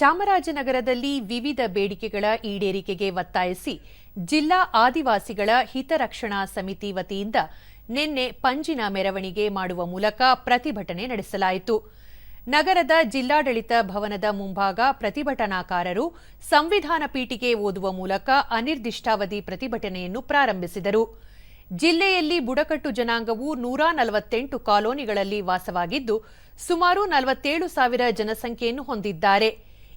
ಚಾಮರಾಜನಗರದಲ್ಲಿ ವಿವಿಧ ಬೇಡಿಕೆಗಳ ಈಡೇರಿಕೆಗೆ ಒತ್ತಾಯಿಸಿ ಜಿಲ್ಲಾ ಆದಿವಾಸಿಗಳ ಹಿತರಕ್ಷಣಾ ಸಮಿತಿ ವತಿಯಿಂದ ನಿನ್ನೆ ಪಂಜಿನ ಮೆರವಣಿಗೆ ಮಾಡುವ ಮೂಲಕ ಪ್ರತಿಭಟನೆ ನಡೆಸಲಾಯಿತು. ನಗರದ ಜಿಲ್ಲಾಡಳಿತ ಭವನದ ಮುಂಭಾಗ ಪ್ರತಿಭಟನಾಕಾರರು ಸಂವಿಧಾನ ಪೀಠಿಗೆ ಓದುವ ಮೂಲಕ ಅನಿರ್ದಿಷ್ಟಾವಧಿ ಪ್ರತಿಭಟನೆಯನ್ನು ಪ್ರಾರಂಭಿಸಿದರು. ಜಿಲ್ಲೆಯಲ್ಲಿ ಬುಡಕಟ್ಟು ಜನಾಂಗವು ನೂರ ನಲವತ್ತೆಂಟು ಕಾಲೋನಿಗಳಲ್ಲಿ ವಾಸವಾಗಿದ್ದು, ಸುಮಾರು ನಲವತ್ತೇಳು ಸಾವಿರ ಜನಸಂಖ್ಯೆಯನ್ನು ಹೊಂದಿದ್ದಾರೆ.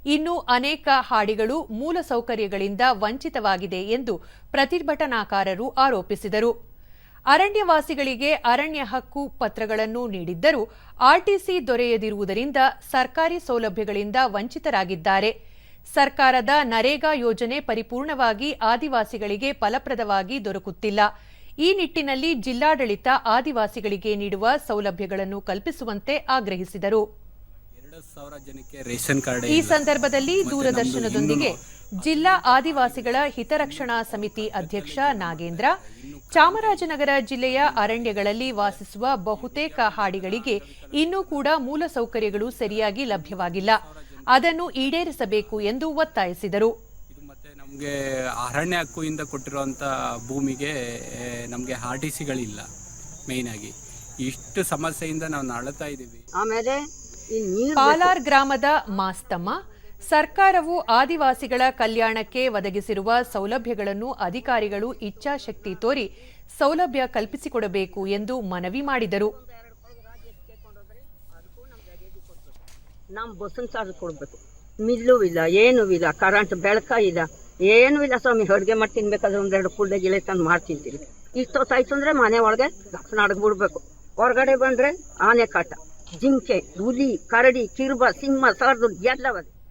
ಇನ್ನು ಅನೇಕ ಹಾಡಿಗಳು ಮೂಲಸೌಕರ್ಯಗಳಿಂದ ವಂಚಿತವಾಗಿದೆ ಎಂದು ಪ್ರತಿಭಟನಾಕಾರರು ಆರೋಪಿಸಿದರು. ಅರಣ್ಯವಾಸಿಗಳಿಗೆ ಅರಣ್ಯ ಹಕ್ಕು ಪತ್ರಗಳನ್ನು ನೀಡಿದ್ದರೂ ಆರ್ಟಿಸಿ ದೊರೆಯದಿರುವುದರಿಂದ ಸರ್ಕಾರಿ ಸೌಲಭ್ಯಗಳಿಂದ ವಂಚಿತರಾಗಿದ್ದಾರೆ. ಸರ್ಕಾರದ ನರೇಗಾ ಯೋಜನೆ ಪರಿಪೂರ್ಣವಾಗಿ ಆದಿವಾಸಿಗಳಿಗೆ ಫಲಪ್ರದವಾಗಿ ದೊರಕುತ್ತಿಲ್ಲ. ಈ ನಿಟ್ಟಿನಲ್ಲಿ ಜಿಲ್ಲಾಡಳಿತ ಆದಿವಾಸಿಗಳಿಗೆ ನೀಡುವ ಸೌಲಭ್ಯಗಳನ್ನು ಕಲ್ಪಿಸುವಂತೆ ಆಗ್ರಹಿಸಿದರು. ಸಾವಿರ ಜನಕ್ಕೆ ರೇಷನ್ ಕಾರ್ಡ್ ಈ ಸಂದರ್ಭದಲ್ಲಿ ದೂರದರ್ಶನದೊಂದಿಗೆ ಜಿಲ್ಲಾ ಆದಿವಾಸಿಗಳ ಹಿತರಕ್ಷಣಾ ಸಮಿತಿ ಅಧ್ಯಕ್ಷ ನಾಗೇಂದ್ರ ಚಾಮರಾಜನಗರ ಜಿಲ್ಲೆಯ ಅರಣ್ಯಗಳಲ್ಲಿ ವಾಸಿಸುವ ಬಹುತೇಕ ಹಾಡಿಗಳಿಗೆ ಇನ್ನೂ ಕೂಡ ಮೂಲಸೌಕರ್ಯಗಳು ಸರಿಯಾಗಿ ಲಭ್ಯವಾಗಿಲ್ಲ. ಅದನ್ನು ಈಡೇರಿಸಬೇಕು ಎಂದು ಒತ್ತಾಯಿಸಿದರು. ಇದು ಮತ್ತೆ ನಮಗೆ ಅರಣ್ಯ ಹಕ್ಕುಯಿಂದ ಕೊಟ್ಟಿರುವಂಥ ಭೂಮಿಗೆ ನಮಗೆ ಆರ್ ಟಿ ಸಿಗಳಿಲ್ಲ ಮೇಯ್ನಾಗಿ ಇಷ್ಟು ಸಮಸ್ಯೆಯಿಂದ ನಾವು ನಳತಾ ಇದ್ದೀವಿ. ಆಮೇಲೆ ಪಾಲಾರ್ ಗ್ರಾಮದ ಮಾಸ್ತಮ್ಮ ಸರ್ಕಾರವು ಆದಿವಾಸಿಗಳ ಕಲ್ಯಾಣಕ್ಕೆ ಒದಗಿಸಿರುವ ಸೌಲಭ್ಯಗಳನ್ನು ಅಧಿಕಾರಿಗಳು ಇಚ್ಛಾಶಕ್ತಿ ತೋರಿ ಸೌಲಭ್ಯ ಕಲ್ಪಿಸಿಕೊಡಬೇಕು ಎಂದು ಮನವಿ ಮಾಡಿದರು. ನಮ್ಮ ಬಸನ್ ಚಾರ್ಜ್ ಕೊಡ್ಬೇಕು. ಮಿಲ್ಲು ಇಲ್ಲ ಏನೂ ಇಲ್ಲ ಕರೆಂಟ್ ಬೆಳಕ ಇಲ್ಲ ಏನೂ ಇಲ್ಲ ಸ್ವಾಮಿ ಅಡುಗೆ ಮಾಡಿ ತಿನ್ಬೇಕಾದ್ರೆ ಒಂದೆರಡು ಕುಳ್ಳೆ ಗಿಳೆ ತಂದು ಮಾಡಿ ತಿಂತೀವಿ. ಇಷ್ಟೊತ್ತಾಯ್ತು ಅಂದರೆ ಮನೆ ಒಳಗೆ ದಕ್ಷಿಣ ಬಿಡ್ಬೇಕು. ಹೊರಗಡೆ ಬಂದರೆ ಆನೆ ಕಾಟ. जिंके धुली करडी किरबा सिंह सरदूल यातला वाजे